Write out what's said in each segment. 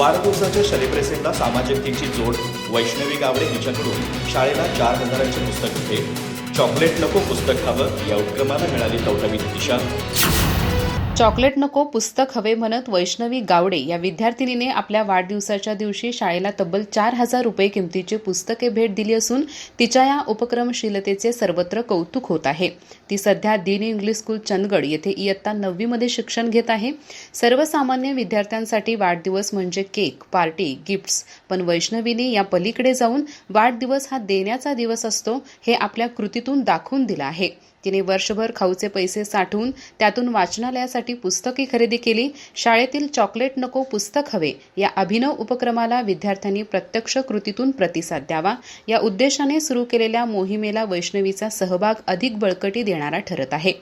वाढदिवसाच्या सेलिब्रेशनला सामाजिकतेची जोड वैष्णवी गावडे हिच्याकडून शाळेला चार हजारांचे पुस्तक भेट चॉकलेट नको पुस्तक हवं या उपक्रमाला मिळाली टवटवीत दिशा. चॉकलेट नको पुस्तक हवे म्हणत वैष्णवी गावडे या विद्यार्थिनीने आपल्या वाढदिवसाच्या दिवशी शाळेला तब्बल चार हजार रुपये किमतीची पुस्तके भेट दिली असून तिच्या या उपक्रमशीलतेचे सर्वत्र कौतुक होत आहे. ती सध्या दीन इंग्लिश स्कूल चंदगड येथे इयत्ता नववीमध्ये शिक्षण घेत आहे. सर्वसामान्य विद्यार्थ्यांसाठी वाढदिवस म्हणजे केक पार्टी गिफ्ट्स. पण वैष्णवीने या पलीकडे जाऊन वाढदिवस हा देण्याचा दिवस असतो हे आपल्या कृतीतून दाखवून दिलं आहे. तिने वर्षभर खाऊचे पैसे साठवून त्यातून वाचनालयासाठी पुस्तके खरेदी केली. शाळेतील चॉकलेट नको पुस्तक हवे. या अभिनव उपक्रमाला विद्यार्थ्यांनी प्रत्यक्ष कृतीतून प्रतिसाद द्यावा. या उद्देशाने सुरू केलेल्या मोहिमेला वैष्णवीचा सहभाग अधिक बळकटी देणारा ठरत आहे.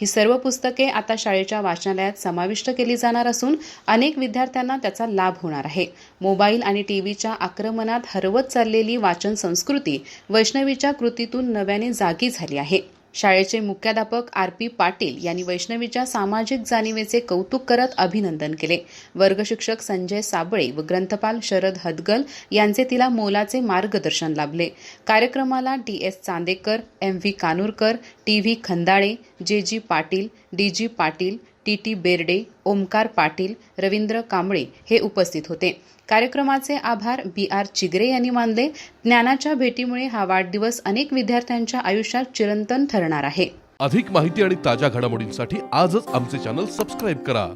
ही सर्व पुस्तके आता शाळेच्या वाचनालयात समाविष्ट केली जाणार असून अनेक विद्यार्थ्यांना त्याचा लाभ होणार आहे. मोबाईल आणि टीव्हीच्या आक्रमणात हरवत चाललेली वाचन संस्कृती वैष्णवीच्या कृतीतून नव्याने जागी झाली आहे. शाळेचे मुख्याध्यापक आर पी पाटील यांनी वैष्णवीच्या सामाजिक जाणीवेचे कौतुक करत अभिनंदन केले. वर्गशिक्षक संजय साबळे व ग्रंथपाल शरद हदगल यांचे तिला मोलाचे मार्गदर्शन लाभले. कार्यक्रमाला D S Chandekar M V Kanurkar T V Khandale J G Patil D G Patil T T Berde Omkar Patil Ravindra Kamble हे उपस्थित होते. कार्यक्रमाचे आभार बी आर चिगरे यांनी मानले. ज्ञानाच्या भेटीमुळे हा वाढदिवस अनेक विद्यार्थ्यांच्या आयुष्यात चिरंतन ठरणार आहे. अधिक माहिती आणि ताज्या घडामोडींसाठी आजच आमचे चॅनल सबस्क्राईब करा.